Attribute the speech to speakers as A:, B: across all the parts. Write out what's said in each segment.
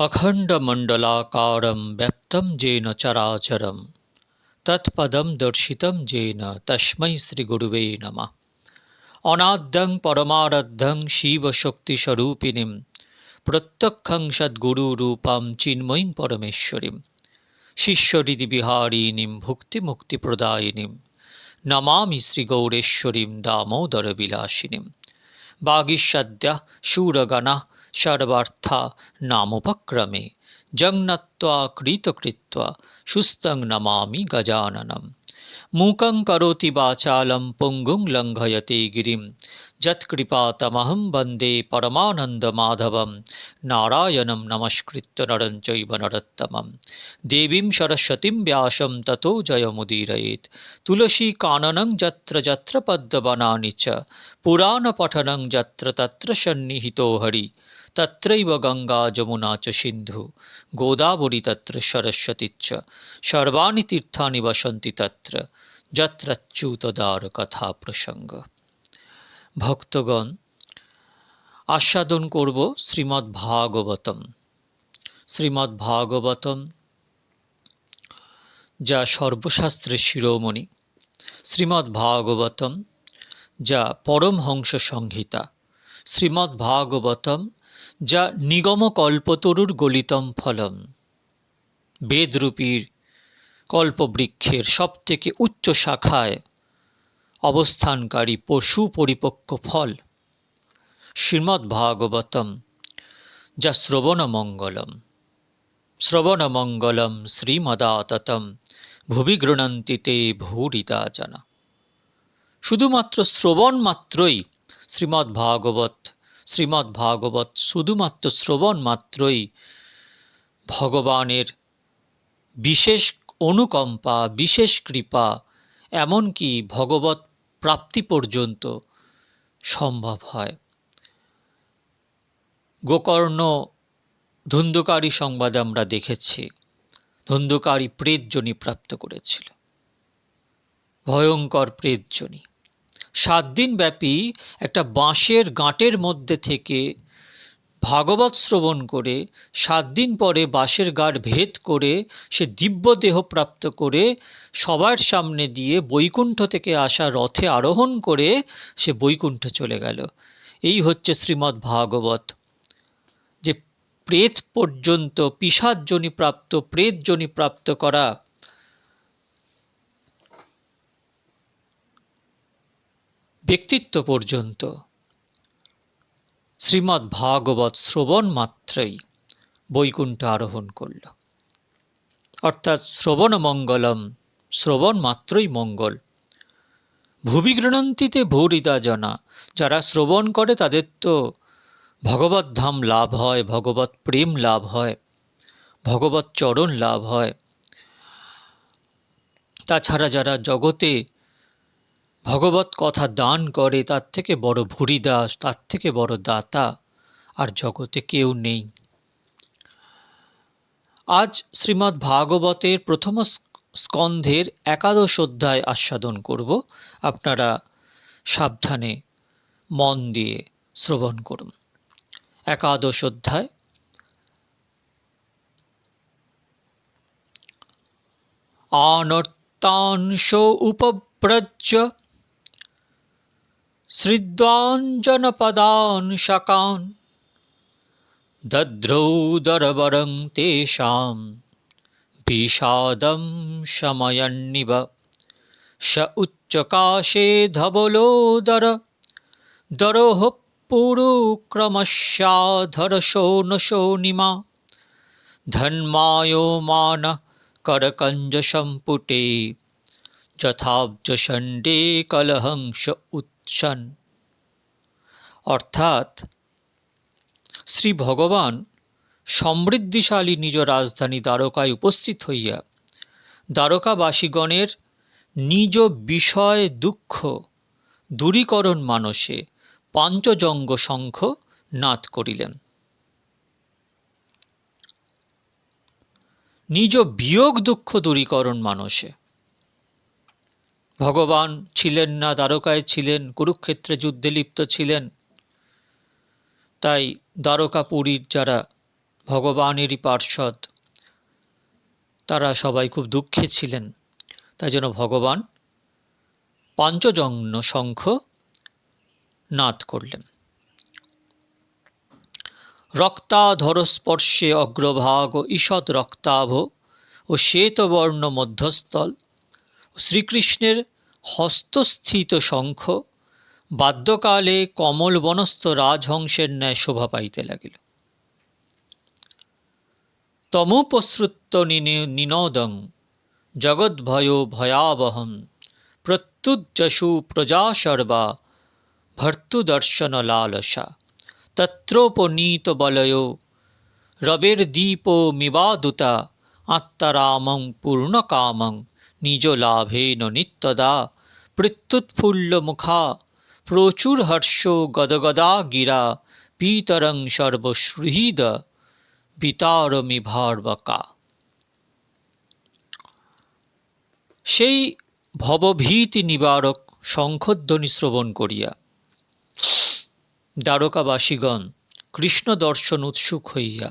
A: अखण्डमण्डलाकारं व्याप्तं येन चराचरं তৎপদম দর্শিতম জেন তস্মৈ শ্রীগুরুবে নম অনাদ্যং পরমারদ্ধং শিবশক্তিস্বরূপিণীম প্রত্যক্ষং সদ্গুরুরূপম চিন্ময়ীম পরমেশ্বরীম শিষ্যরিদি বিহারিণীম ভুক্তিমুক্তিপ্রদায়িনীম নমামি শ্রীগৌরেশ্বরীম দামোদরবিলাসিনীম বাগীষদ্যা শূরগণা সর্বার্থা নামোপক্রমে। জংনত্বা কৃতকৃত্বা সুস্তং নমামি গজাননম। মূকং করোতি বাচালম পঙ্গুং লঙ্ঘয়তে গিরিম। যৎকৃপাতমহং বন্দে পরমানন্দমাধবম নারায়ণম নমস্কৃত্য নরং চৈব নরোত্তমম। দেবীম সরস্বতীম ব্যাসম ততো জয়মুদীরয়েত। তুলসী কাননং যত্র যত্র পদ্মবনানি চ। পুরাণপঠনং যত্র তত্র সন্নিহিতো হরি তত্রৈব গঙ্গা যমুনা চ সিন্ধু, গোদাবরী তত্র সরস্বতী চ, সর্বাণি তীর্থানি বসন্তি তত্র যত্রচ্যুতদার কথা প্রসঙ্গ। ভক্তগণ, আস্বাদন করব শ্রীমদ্ ভাগবতম শ্রীমদ্ ভাগবতম যা সর্বশাস্ত্রের শিরোমণি। শ্রীমদ্ ভাগবতম যা পরমহংস সংহিতা। শ্রীমদ্ ভাগবতম যা নিগম কল্পতরুর গলিতম ফলম। বেদরূপীর কল্পবৃক্ষের সবথেকে উচ্চ শাখায় অবস্থানকারী পশু পরিপক্ক ফল। শ্রীমদ্ ভাগবতম যা শ্রবণমঙ্গলম। শ্রবণমঙ্গলম শ্রীমদাততম ভুবি গৃণন্তি তে ভূরিতা জানা শুধুমাত্র শ্রবণ মাত্রই শ্রীমদ্ ভাগবত শ্রীমদ্ ভাগবত শুধুমাত্র শ্রবণ মাত্রই ভগবানের বিশেষ অনুকম্পা, বিশেষ কৃপা, এমনকি ভগবত প্রাপ্তি পর্যন্ত সম্ভব হয়। গোকর্ণ ধুন্ধুকারী সংবাদে আমরা দেখেছি। ধুন্ধুকারী প্রেতজনী প্রাপ্ত করেছিল। ভয়ঙ্কর প্রেতজনী সাত দিন ব্যাপী একটা বাঁশের গাঁটের মধ্যে থেকে ভাগবত শ্রবণ করে সাত দিন পরে বাঁশের গাঢ় ভেদ করে সে দিব্য দেহ প্রাপ্ত করে সবার সামনে দিয়ে বৈকুণ্ঠ থেকে আসা রথে আরোহণ করে সে বৈকুণ্ঠ চলে গেল। এই হচ্ছে শ্রীমদ্ ভাগবত। যে প্রেত পর্যন্ত, পিসাদজনী প্রাপ্ত, প্রেতজনী প্রাপ্ত করা ব্যক্তিত্ব পর্যন্ত। শ্রীমদ্ ভাগবত শ্রবণ মাত্রই বৈকুণ্ঠ আরোহণ করল। অর্থাৎ শ্রবণ মঙ্গলম, শ্রবণ মাত্রই মঙ্গল। ভুবি গৃণন্তিতে ভৌরিদা জনা, যারা শ্রবণ করে তাদের তো ভগবত ধাম লাভ হয়, ভগবত প্রেম লাভ হয়, ভগবত চরণ লাভ হয়। তাছাড়া যারা জগতে ভগবত কথা দান করে, তার থেকে বড় ভুরিদাস, তার থেকে বড় দাতা, আর জগতে কেউ নেই। আজ শ্রীমদ্ ভাগবতের প্রথম স্কন্ধের একাদশ অধ্যায় আস্বাদন করব। আপনারা সাবধানে মন দিয়ে শ্রবণ করুন। একাদশ অধ্যায়। আনর্তাংশ উপব্রজ্য श्रिद्वाञ्जनपदान् शकान् दध्रौदरवरं तेषां विषादं शमयन्निव स उच्चकाशे धवलोदर दरोः पुरुक्रमस्याधरशो न शोनिमा धन्मायोमान करकञ्जसम्पुटे যথাব্জষণ্ডে কলহংস উৎসন অর্থাৎ শ্রী ভগবান সমৃদ্ধিশালী নিজ রাজধানী দ্বারকায় উপস্থিত হইয়া দ্বারকাবাসীগণের নিজ বিষয় দুঃখ, দূরীকরণ মানসে পাঞ্চজঙ্গ শঙ্খ নাদ করিলেন। নিজ বিয়োগ দুঃখ দূরীকরণ মানসে। ভগবান ছিলেন না, দ্বারকায় ছিলেন, কুরুক্ষেত্রে যুদ্ধে লিপ্ত ছিলেন। তাই দ্বারকাপুরীর যারা ভগবানেরই পার্ষদ তারা সবাই খুব দুঃখে ছিলেন। তাই জন্য ভগবান পাঞ্চজন্য শঙ্খ নাদ করলেন। রক্তাধর স্পর্শে অগ্রভাগ, ঈষৎ রক্তাভ ও শ্বেতবর্ণ মধ্যস্থল শ্রীকৃষ্ণের হস্তস্থিত শঙ্খ বাদ্যকালে কমল বনস্থ রাজহংসের ন্যায় শোভা পাইতে লাগিল। তমুপসৃত্ত নিনদং, জগদ্ভয় ভয়াবহম, প্রত্যুজ্জসু প্রজা সর্বা ভর্তুদর্শন লালসা তত্রোপনীত বলয় রবের দীপ মিবাদুতা আত্মারামং পূর্ণকামং, নিজ লাভেন নিত্যদা প্রত্যুৎফুল্ল মুখা প্রচুর হর্ষ গদগদা গিরা, পিতরং সর্বসৃহৃদ বিতারমি ভার্বকা। সেই ভবভীতি নিবারক শঙ্খধ্বনি শ্রবণ করিয়া দ্বারকাবাসীগণ কৃষ্ণ দর্শন উৎসুক হইয়া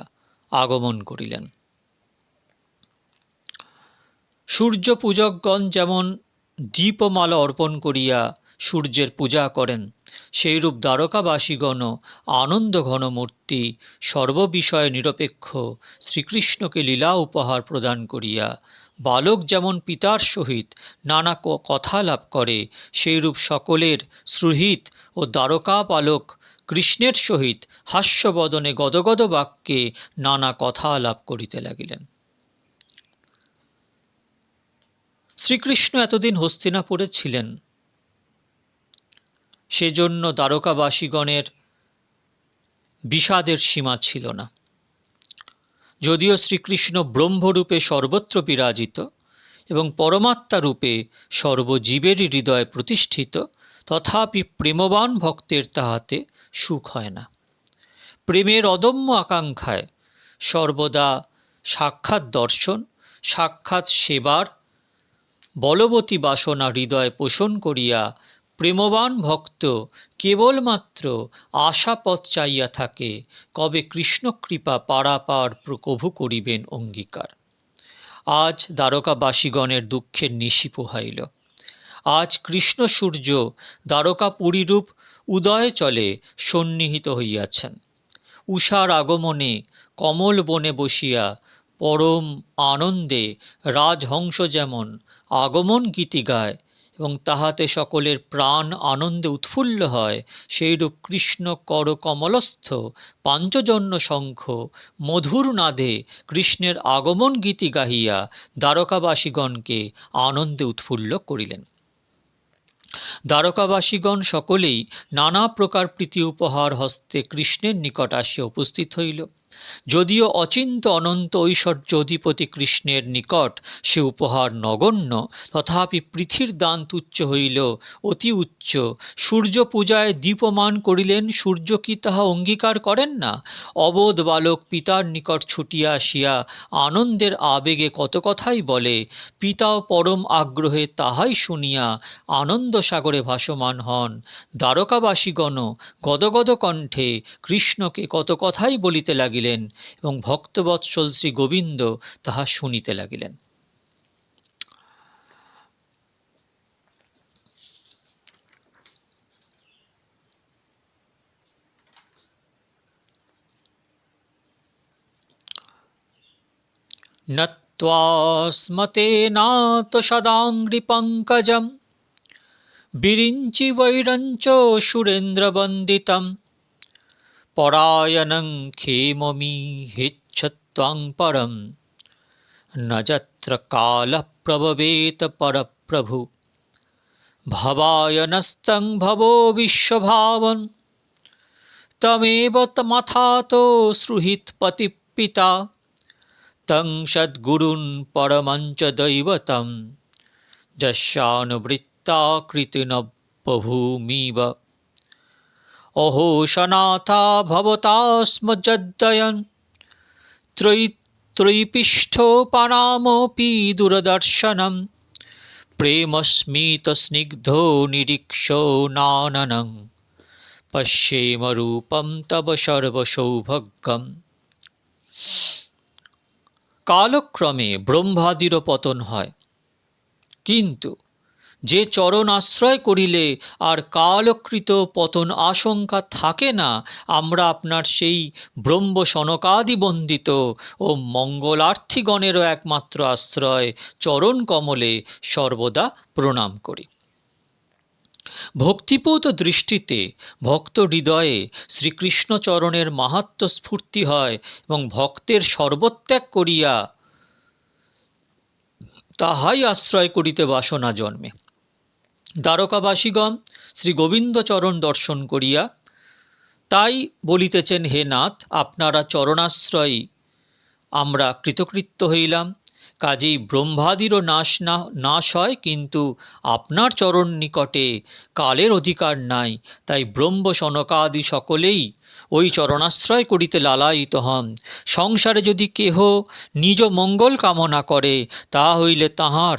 A: আগমন করিলেন। সূর্য পূজকগণ যেমন দীপমালা অর্পণ করিয়া সূর্যের পূজা করেন। সেইরূপ দ্বারকাবাসীগণ আনন্দ ঘনমূর্তি সর্ববিষয়ে নিরপেক্ষ, শ্রীকৃষ্ণকে লীলা উপহার প্রদান করিয়া, বালক যেমন পিতার সহিত নানা কথা লাভ করে, সেইরূপ সকলের সুহৃত ও দ্বারকা পালক কৃষ্ণের সহিত হাস্যবদনে গদগদ বাক্যে নানা কথা লাভ করিতে লাগিলেন। শ্রীকৃষ্ণ এতদিন হস্তিনাপুরে ছিলেন। সেজন্য দ্বারকাবাসীগণের বিষাদের সীমা ছিল না। যদিও শ্রীকৃষ্ণ ব্রহ্মরূপে সর্বত্র বিরাজিত এবং পরমাত্মা রূপে সর্বজীবেরই হৃদয়ে প্রতিষ্ঠিত, তথাপি প্রেমবান ভক্তের তাহাতে সুখ হয় না। প্রেমের অদম্য আকাঙ্ক্ষায় সর্বদা সাক্ষাৎ দর্শন, সাক্ষাৎ সেবার, বলবতী বাসনা হৃদয় পোষণ করিয়া প্রেমবান ভক্ত, কেবলমাত্র আশাপথ চাইয়া থাকে, কবে কৃষ্ণকৃপা পারাপার প্রকভু করিবেন অঙ্গীকার। আজ দ্বারকাবাসীগণের দুঃখের নিশি পোহাইল আজ কৃষ্ণ সূর্য দ্বারকাপুরীরূপ উদয় চলে সন্নিহিত হইয়াছেন। উষার আগমনে কমল বনে বসিয়া পরম আনন্দে রাজহংস যেমন আগমন গীতি গায় এবং তাহাতে সকলের প্রাণ আনন্দে উৎফুল্ল হয়। সেইরূপ কৃষ্ণ কর কমলস্থ, পাঞ্চজন্য শঙ্খ, মধুর নাদে কৃষ্ণের আগমন গীতি গাহিয়া দ্বারকাবাসীগণকে আনন্দে উৎফুল্ল করিলেন। দ্বারকাবাসীগণ সকলেই নানা প্রকার প্রীতি উপহার হস্তে কৃষ্ণের নিকট আসিয়া উপস্থিত হইল। যদিও অচিন্ত অনন্ত ঐশ্বর্য অধিপতি কৃষ্ণের নিকট সে উপহার নগণ্য, তথাপি পৃথির দান তুচ্ছ হইল, অতি উচ্চ। সূর্য পূজায় দীপমান করিলেন, সূর্য কি তাহা অঙ্গীকার করেন না? অবোধ বালক পিতার নিকট ছুটিয়া আসিয়া আনন্দের আবেগে কত কথাই বলে, পিতাও পরম আগ্রহে তাহাই শুনিয়া আনন্দ সাগরে ভাসমান হন। দ্বারকাবাসীগণ গদগদ কণ্ঠে কৃষ্ণকে কত কথাই বলিতে লাগিলেন। লাগিলেন এবং ভক্তবৎসল শ্রী গোবিন্দ তাহা শুনিতে লাগিলেন। নত্বাস্মতেনাত সদাঙ্গ্রিপঙ্কজম বিরিঞ্চি বৈরঞ্চ সুরেন্দ্রবন্দিতম। পরায়ণং ক্ষেমমি হেচ্ছত্বাং পরম ন যত্র কাল প্রভবেত পরপ্রভু ভবায়নস্তং ভবো বিশ্বভাবন তমেব মাথাত শ্রুহিৎপতি পিতা তং সদ্গুরুন পরমঞ্চ দৈবতম যস্যানুবৃত্তাকৃতিনবভূমিব অহো সনাথা ভবতাস্মজ্জয়ন ত্রয়ী, ত্রয়ীপিষ্ঠোপানামপি দূরদর্শনম। প্রেমস্মিতস্নিগ্ধো নিরীক্ষো নাননং। পশ্যেম রূপম তব সর্বসৌভাগ্যম। কালক্রমে ব্রহ্মাদিরও পতন হয়। কিন্তু যে চরণ আশ্রয় করিলে আর কালকৃত পতন আশঙ্কা থাকে না, আমরা আপনার সেই ব্রহ্ম সনকাদি বন্দিত ও মঙ্গলার্থীগণেরও একমাত্র আশ্রয় চরণ কমলে সর্বদা প্রণাম করি। ভক্তিপূত দৃষ্টিতে ভক্ত হৃদয়ে শ্রীকৃষ্ণচরণের মাহাত্ম স্ফূর্তি হয় এবং ভক্তের সর্বত্যাগ করিয়া তাহাই আশ্রয় করিতে বাসনা জন্মে। দ্বারকাবাসীগণ শ্রী গোবিন্দচরণ দর্শন করিয়া তাই বলিতেছেন, হে নাথ, আপনারা চরণাশ্রয়ী। আমরা কৃতকৃত্য হইলাম। কাজেই ব্রহ্মাদিরও নাশ না, নাশ হয়, কিন্তু আপনার চরণ নিকটে কালের অধিকার নাই। তাই ব্রহ্ম সনকাদি সকলেই ওই চরণাশ্রয় করিতে লালায়িত হন। সংসারে যদি কেহ নিজ মঙ্গল কামনা করে, তা হইলে তাহার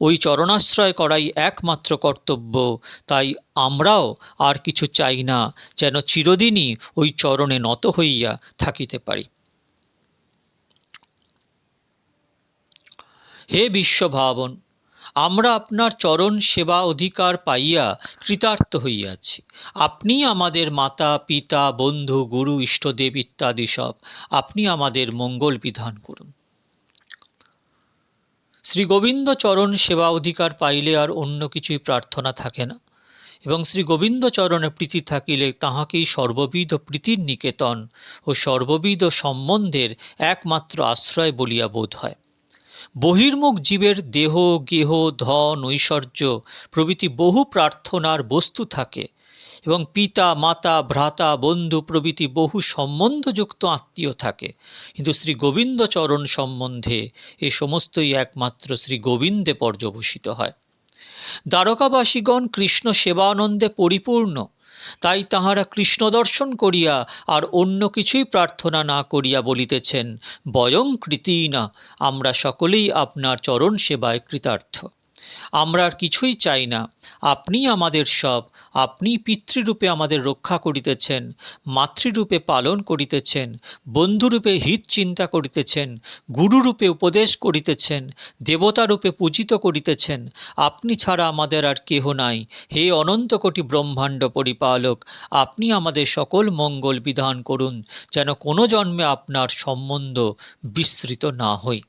A: ওই চরণাশ্রয় করাই একমাত্র কর্তব্য। তাই আমরাও আর কিছু চাই না, যেন চিরদিনই ওই চরণে নত হইয়া থাকিতে পারি। হে বিশ্বভাবন, আমরা আপনার চরণ সেবা অধিকার পাইয়া কৃতার্থ হইয়াছি। আপনি আমাদের মাতা, পিতা, বন্ধু, গুরু, ইষ্টদেব ইত্যাদি সব আপনি আমাদের মঙ্গল বিধান করুন। শ্রী গোবিন্দ চরণ সেবা অধিকার পাইলে আর অন্য কিছুই প্রার্থনা থাকে না। এবং শ্রী গোবিন্দ চরণে প্রীতি থাকিলে তাহাকেই সর্ববিধ প্রীতির নিকেতন ও সর্ববিধ সম্বন্ধের একমাত্র আশ্রয় বলিয়া বোধ হয়। বহির্মুখ জীবের দেহ, গেহ, ধন, ঐশ্বর্য প্রভৃতি বহু প্রার্থনার বস্তু থাকে। এবং পিতা, মাতা, ভ্রাতা, বন্ধু প্রভৃতি বহু সম্বন্ধযুক্ত আত্মীয় থাকে। কিন্তু শ্রী গোবিন্দচরণ সম্বন্ধে এ সমস্তই একমাত্র শ্রী গোবিন্দে পর্যবসিত হয়। দ্বারকাবাসীগণ কৃষ্ণ সেবানন্দে পরিপূর্ণ। তাই তাহারা কৃষ্ণ দর্শন করিয়া আর অন্য কিছুই প্রার্থনা না করিয়া বলিতেছেন, বয়ং কৃতিনা, আমরা সকলেই আপনার চরণ সেবায় কৃতার্থ। আমরা আর কিছুই চাই না। আপনি আমাদের সব। আপনি পিতৃরূপে আমাদের রক্ষা করিতেছেন, মাতৃরূপে পালন করিতেছেন, বন্ধুরূপে হিত চিন্তা করিতেছেন, গুরুরূপে উপদেশ করিতেছেন, দেবতারূপে পূজিত করিতেছেন। আপনি ছাড়া আমাদের আর কেহ নাই। হে অনন্ত কোটি ব্রহ্মাণ্ড পরিপালক, আপনি আমাদের সকল মঙ্গল বিধান করুন, যেন কোনো জন্মে আপনার সম্বন্ধ বিস্তৃত না হই।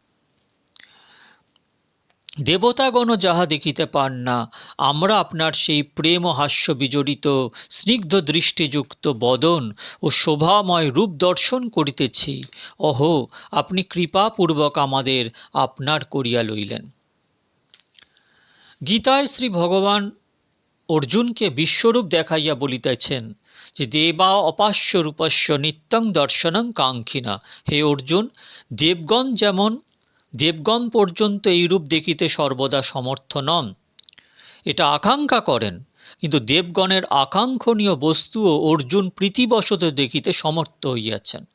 A: দেবতাগণ যাহা দেখিতে পান না, আমরা আপনার সেই প্রেম হাস্য বিজড়িত, স্নিগ্ধ দৃষ্টিযুক্ত বদন ও শোভাময় রূপ দর্শন করিতেছি। অহো, আপনি কৃপাপূর্বক আমাদের আপনার করিয়া লইলেন। গীতায় শ্রী ভগবান অর্জুনকে বিশ্বরূপ দেখাইয়া বলিতেছেন যে, দেবা অপাস্য রূপস্য নিত্যং দর্শনং কাঙ্ক্ষিনা। হে অর্জুন, দেবগণ যেমন দেবগণ পর্যন্ত এইরূপ দেখিতে সর্বদা সমর্থ নন। এটা আকাঙ্ক্ষা করেন। কিন্তু দেবগণের আকাঙ্ক্ষণীয় বস্তুও অর্জুন প্রীতিবশত দেখিতে সমর্থ হইয়াছেন।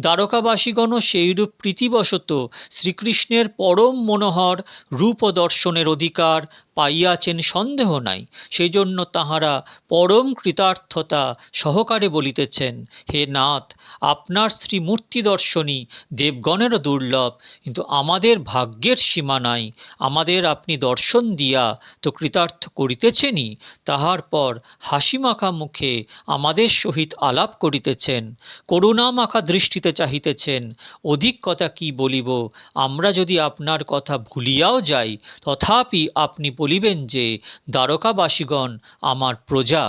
A: দ্বারকাবাসীগণও সেইরূপ প্রীতিবশত শ্রীকৃষ্ণের পরম মনোহর রূপ দর্শনের অধিকার পাইয়াছেন সন্দেহ নাই সেই জন্য তাহারা পরম কৃতার্থতা সহকারে বলিতেছেন, হে নাথ, আপনার শ্রীমূর্তি দর্শনী দেবগণেরও দুর্লভ, কিন্তু আমাদের ভাগ্যের সীমা নাই, আমাদের আপনি দর্শন দিয়া তো কৃতার্থ করিতেছেনই তাহার পর হাসি মাখা মুখে আমাদের সহিত আলাপ করিতেছেন, করুণা মাখা দৃষ্টিতে চাহিতেছেন, অধিক কথা কি বলিব, আমরা যদি আপনার কথা ভুলিয়াও যাই, তথাপি আপনি বলিবেন যে, দ্বারকাবাসীগণ আমার প্রজা।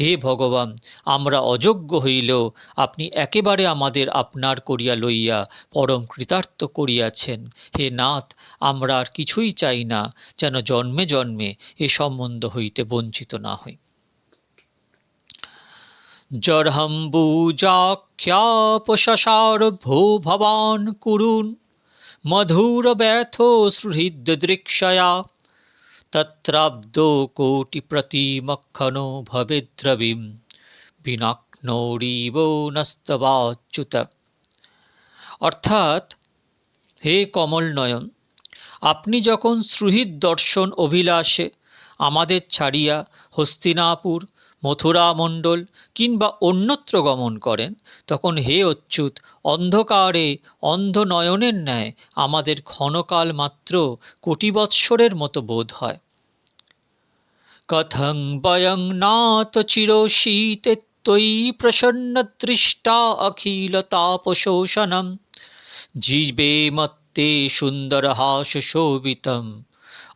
A: হে ভগবান, আমরা অযোগ্য হইলেও আপনি একেবারে আমাদের আপনার করিয়া লইয়া পরম কৃতার্থ করিয়াছেন। হে নাথ, আমরা আর কিছুই চাই না যেন জন্মে জন্মে এ সম্বন্ধ হইতে বঞ্চিত না হই। জর্হম্বুজাখ্যাপশার ভো ভবান কুরুন, মধুর ব্যথ সুহৃদৃক্ষয়া তত্রাব্দো কোটিপ্রতিমক্ষণো ভবেদ্রবীম বিনাক্নৌরীব নস্তবাচ্যুত অর্থাৎ হে কমল নয়ন আপনি যখন শ্রুহিত দর্শন অভিলাষে আমাদের ছাড়িয়া হস্তিনাপুর মথুরা মণ্ডল কিংবা অন্যত্র গমন করেন, তখন হে অচ্যুত, অন্ধকারে অন্ধ নয়নের ন্যায় আমাদের ক্ষণকাল মাত্র কোটি বৎসরের মতো বোধ হয়। কথং বয়ং নাত চিরশীতে ত্বয়ি প্রসন্নদৃষ্টা অখিল তাপশোষণম, জীবে মত্তে সুন্দর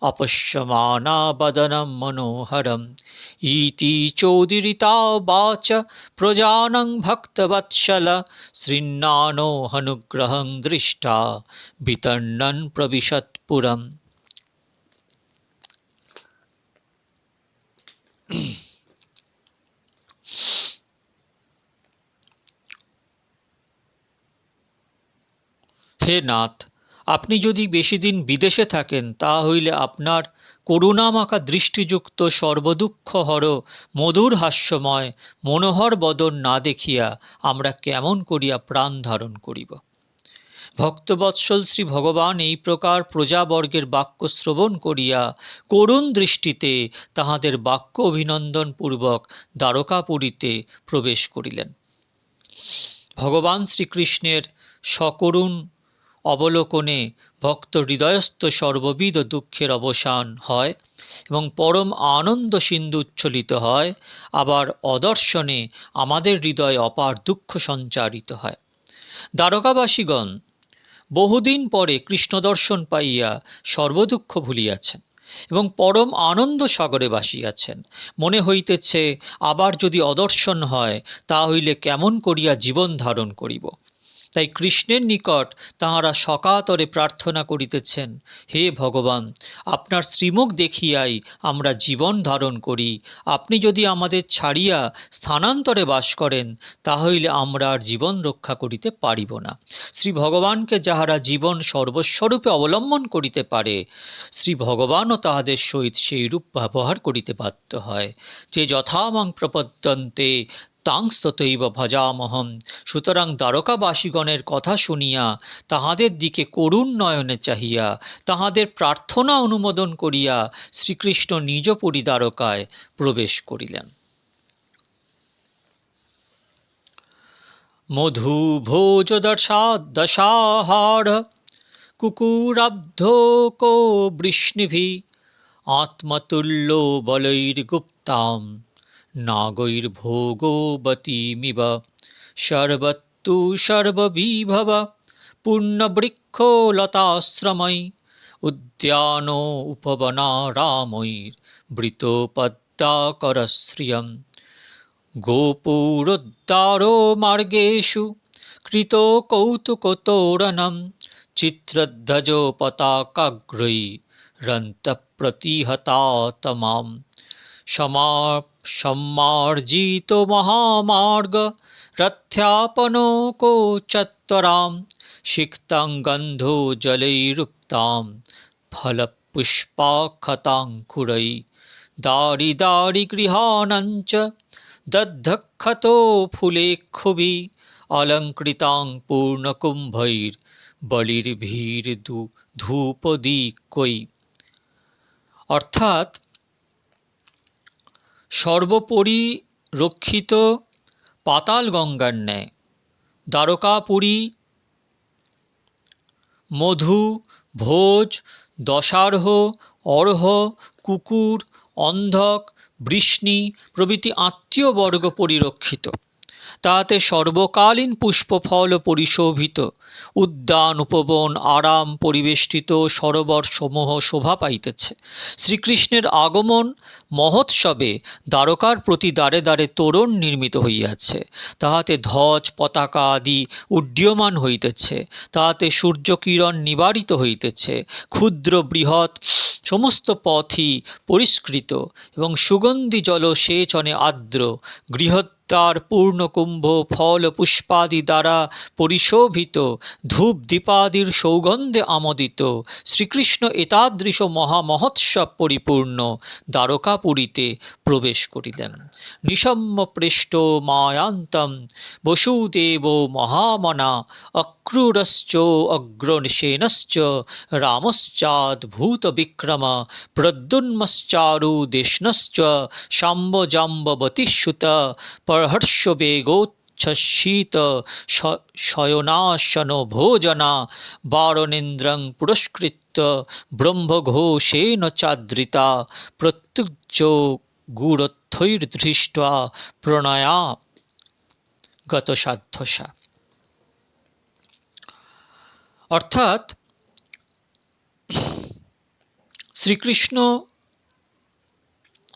A: হাস শোভিতম अपश्यमाना वदनं मनोहरम् इति चोदिरिता वाच प्रजानं भक्तवत्सल शृण्णानो हनुग्रहं दृष्टा वितन्नन् प्रविशत्पुरम् হে নাথ আপনি যদি বেশি দিন বিদেশে থাকেন তা হইলে আপনার করুণামাখা দৃষ্টিযুক্ত সর্বদুঃখ হর, মধুর হাস্যময়, মনোহর বদন না দেখিয়া আমরা কেমন করিয়া প্রাণ ধারণ করিব? ভক্তবৎসল শ্রী ভগবান এই প্রকার প্রজাবর্গের বাক্য শ্রবণ করিয়া করুণ দৃষ্টিতে তাহাদের বাক্য অভিনন্দনপূর্বক দ্বারকাপুরীতে প্রবেশ করিলেন। ভগবান শ্রীকৃষ্ণের সকরুণ অবলোকনে ভক্ত হৃদয়স্থ সর্ববিধ দুঃখের অবসান হয় এবং পরম আনন্দ সিন্ধু উচ্ছলিত হয়। আবার অদর্শনে আমাদের হৃদয়ে অপার দুঃখ সঞ্চারিত হয়। দ্বারকাবাসীগণ, বহুদিন পরে কৃষ্ণ দর্শন পাইয়া সর্বদুঃখ ভুলিয়াছেন এবং পরম আনন্দ সাগরে বাসিয়াছেন মনে হইতেছে, আবার যদি অদর্শন হয়, তা হইলে কেমন করিয়া জীবন ধারণ করিব? তাই কৃষ্ণের নিকট তাহারা সকাতরে প্রার্থনা করিতেছেন, হে ভগবান, আপনার শ্রীমুখ দেখিয়াই আমরা জীবন ধারণ করি। আপনি যদি আমাদের ছাড়িয়া স্থানান্তরে বাস করেন তাহলে আমরা আর জীবন রক্ষা করিতে পারিব না। শ্রী ভগবানকে যাহারা জীবন সর্বস্বরূপে অবলম্বন করিতে পারে, শ্রী ভগবানও তাহাদের সহিত সেইরূপ ব্যবহার করিতে বাধ্য হয়। যে যথামাং প্রপদ্যন্তে তাংস্ততৈব ভজামহম। সুতরাং দ্বারকাবাসীগণের কথা শুনিয়া তাহাদের দিকে করুণ নয়নে চাহিয়া, তাহাদের প্রার্থনা অনুমোদন করিয়া শ্রীকৃষ্ণ নিজ পরিদ্বারকায় প্রবেশ করিলেন। মধু ভোজ দশাহার কুকুরাব্ধ কো বৃষ্ণিভি, আত্মতুল্য বলৈর্গুপ্তাম। নাগৈর্ভোগবতীমিব সর্বত্তু সর্ববিভব পূর্ণবৃক্ষো লতাশ্রমৈ উদ্যান উপবনারামৈর্বৃতপদ্মাকরশ্রিয়म् গোপুরোদ্দারো মার্গেষু কৃত কৌতুকতোরণম চিত্রধ্বজ পতাকাগ্রৈ রন্তপ্রতিহতাতমাম সমা সম্মার্জিত মহামার্গ রথ্যাপনোকো চত্বরাম সিক্তাং গন্ধো জলৈরুক্তাম ফলপুষ্পাক্ষতাঙ্কুरै দারি দারি গৃহাণঞ্চ দদ্ধক্ষতো ফুলেক্ষুভি অলঙ্কৃতাং পূর্ণকুম্ভৈর বলির্ভীর ধূপদীকৈ অর্থাৎ সর্বোপরি রক্ষিত পাতাল গঙ্গার ন্যায়। দ্বারকাপুরী, মধু, ভোজ, দশার্হ, অর্হ, কুকুর, অন্ধক, বৃষ্ণি প্রভৃতি আত্মীয়বর্গ পরিরক্ষিত। তাহাতে সর্বকালীন পুষ্পফল পরিশোভিত, উদ্যান, উপবন, আরাম পরিবেষ্টিত সরোবর সমূহ শোভা পাইতেছে। শ্রীকৃষ্ণের আগমন মহোৎসবে দ্বারকার প্রতি দ্বারে দ্বারে তোরণ নির্মিত হইয়াছে। তাহাতে ধ্বজ, পতাকা আদি উড্ডীয়মান হইতেছে। তাহাতে সূর্যকিরণ নিবারিত হইতেছে। ক্ষুদ্র বৃহৎ সমস্ত পথই পরিষ্কৃত এবং সুগন্ধি জল সেচনে আর্দ্র। গৃহৎ তার পূর্ণকুম্ভ ফল, পুষ্পাদি দ্বারা পরিশোভিত, ধূপ দীপাদির সৌগন্ধে আমোদিত। শ্রীকৃষ্ণ এতাদৃশ মহামহোৎসব পরিপূর্ণ। দ্বারকাপুরীতে প্রবেশ করিলেন। নিশম্য পৃষ্ঠ মায়ান্তম বসুদেব মহামনা অক্রূরশ্চ অগ্রনিশেনশ্চ রামশ্চাদ্ভূতবিক্রম প্রদ্যুন্মশ্চারুদেষ্ণশ্চ শাম্বজাম্ববতীসুত পরহর্ষবেগোচ্ছ্বসিত উচ্ছ্বসিত শয়নাশন ভোজনা বারণেন্দ্রং পুরস্কৃত ব্রহ্মঘোষেণ চাদ্রিতা প্রত্যুজ্জ গুড়থৈর্দৃষ্টা প্রণয়া গতসাধ্যসা অর্থাৎ শ্রীকৃষ্ণ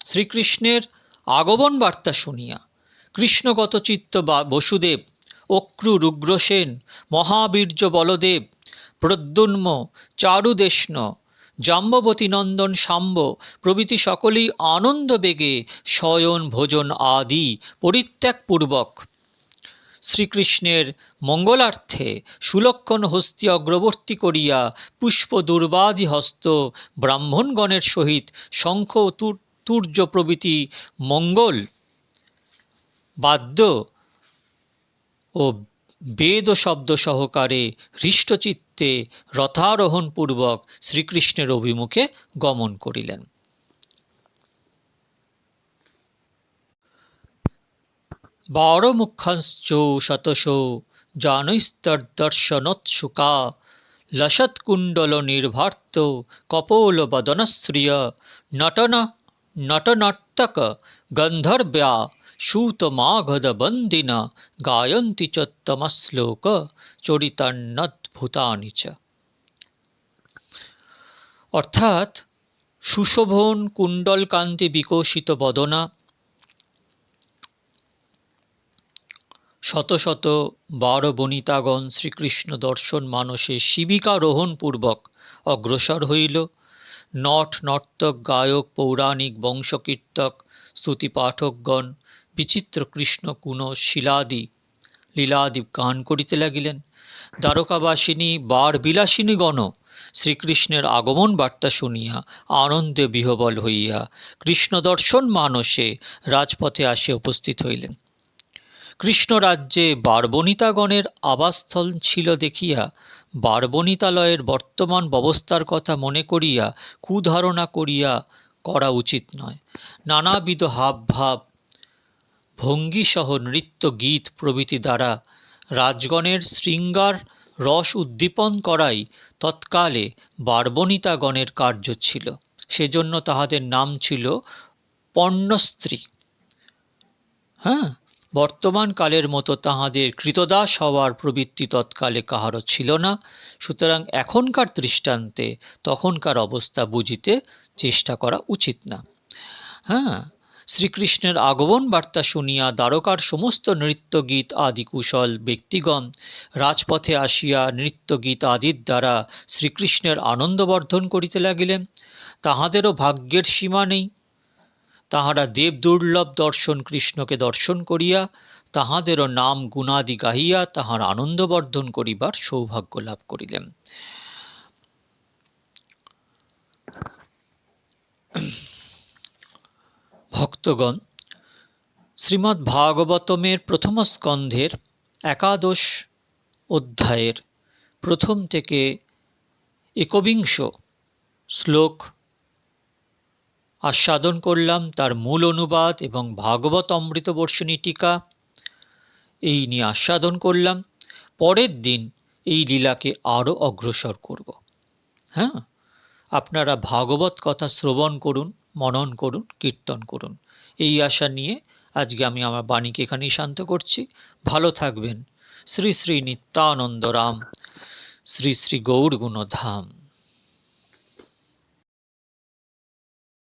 A: শ্রীকৃষ্ণের আগমন বার্তা শুনিয়া কৃষ্ণগত চিত্ত বা বসুদেব, অক্রু রুগ্রসেন মহাবীর্য বলদেব, প্রদ্যুন্ম, চারুদেষ্ণ, জাম্ববতী নন্দন শাম্ব প্রভৃতি সকলেই আনন্দ বেগে শয়ন ভোজন আদি পরিত্যাগপূর্বক। শ্রীকৃষ্ণের মঙ্গলার্থে সুলক্ষণ হস্তি অগ্রবর্তী করিয়া পুষ্প দুর্বাদি হস্ত ব্রাহ্মণগণের সহিত শঙ্খ তুর- তুর্য প্রভৃতি মঙ্গল বাদ্য ও বেদ শব্দ সহকারে হৃষ্টচিত্তে রথারোহণপূর্বক শ্রীকৃষ্ণের অভিমুখে গমন করিলেন। বারমুখাশ্চ শতশো জানৈস্তর্দর্শনোৎসুকা লসৎকুণ্ডল নির্ভার্ত কপোল বদনশ্রিয় নটন নটনর্তক গন্ধর্ব্যা সুতমাগধ বন্দিনা গায়ন্তি চ তমশ্লোক চরিতান্নদ্ভুতানি চ অর্থাৎ সুশোভন কুণ্ডলকান্তি বিকশিত বদনা শত শত বার বনিতাগণ শ্রীকৃষ্ণ দর্শন মানসে শিবিকারোহণপূর্বক অগ্রসর হইল নট নর্তক গায়ক পৌরাণিক বংশকীর্তক স্তুতি পাঠকগণ বিচিত্র কৃষ্ণ কুণ শিলাদি, লীলাদি গান করিতে লাগিলেন। দ্বারকাবাসিনী বার বিলাসিনীগণ শ্রীকৃষ্ণের আগমন বার্তা শুনিয়া আনন্দে বিহবল হইয়া কৃষ্ণ দর্শন মানসে রাজপথে আসিয়া উপস্থিত হইলেন। কৃষ্ণ রাজ্যে বারবনিতাগণের আবাসস্থল ছিল দেখিয়া বারবনিতালয়ের বর্তমান ব্যবস্থার কথা মনে করিয়া কুধারণা করিয়া করা উচিত নয়। নানাবিধ হাবভাব ভঙ্গিসহ নৃত্য গীত প্রভৃতি দ্বারা রাজগণের শৃঙ্গার রস উদ্দীপন করাই তৎকালে বারবনিতাগণের কার্য ছিল। সেজন্য তাহাদের নাম ছিল পর্ণস্ত্রী হ্যাঁ বর্তমান কালের মতো তাহাদের কৃতদাস হওয়ার প্রবৃত্তি তৎকালে কাহারও ছিল না। সুতরাং এখনকার দৃষ্টান্তে তখনকার অবস্থা বুঝিতে চেষ্টা করা উচিত না। হ্যাঁ শ্রীকৃষ্ণের আগমন বার্তা শুনিয়া দ্বারকার সমস্ত নৃত্যগীত আদি কুশল ব্যক্তিগণ রাজপথে আসিয়া নৃত্যগীত আদির দ্বারা শ্রীকৃষ্ণের আনন্দবর্ধন করিতে লাগিলেন। তাহাদেরও ভাগ্যের সীমা নেই। তাহারা দেব দুর্লভ দর্শন কৃষ্ণকে দর্শন করিয়া তাহাদেরও নাম গুণাদি গাহিয়া তাহার আনন্দবর্ধন করিবার সৌভাগ্য লাভ করিলেন। ভক্তগণ, শ্রীমদ্ ভাগবতমের প্রথম স্কন্ধের একাদশ অধ্যায়ের প্রথম থেকে একবিংশ শ্লোক আস্বাদন করলাম তার মূল অনুবাদ এবং ভাগবত অমৃতবর্ষণী টিকা। এই নিয়ে আস্বাদন করলাম। পরের দিন এই লীলাকে আরও অগ্রসর করব। হ্যাঁ? আপনারা ভাগবত কথা শ্রবণ করুন। মনন করুন, কীর্তন করুন। এই আশা নিয়ে আজকে আমি আমার বাণীকে এখানেই শান্ত করছি। ভালো থাকবেন। শ্রী শ্রী নিত্যানন্দ রাম। শ্রী শ্রী গৌর গুণধাম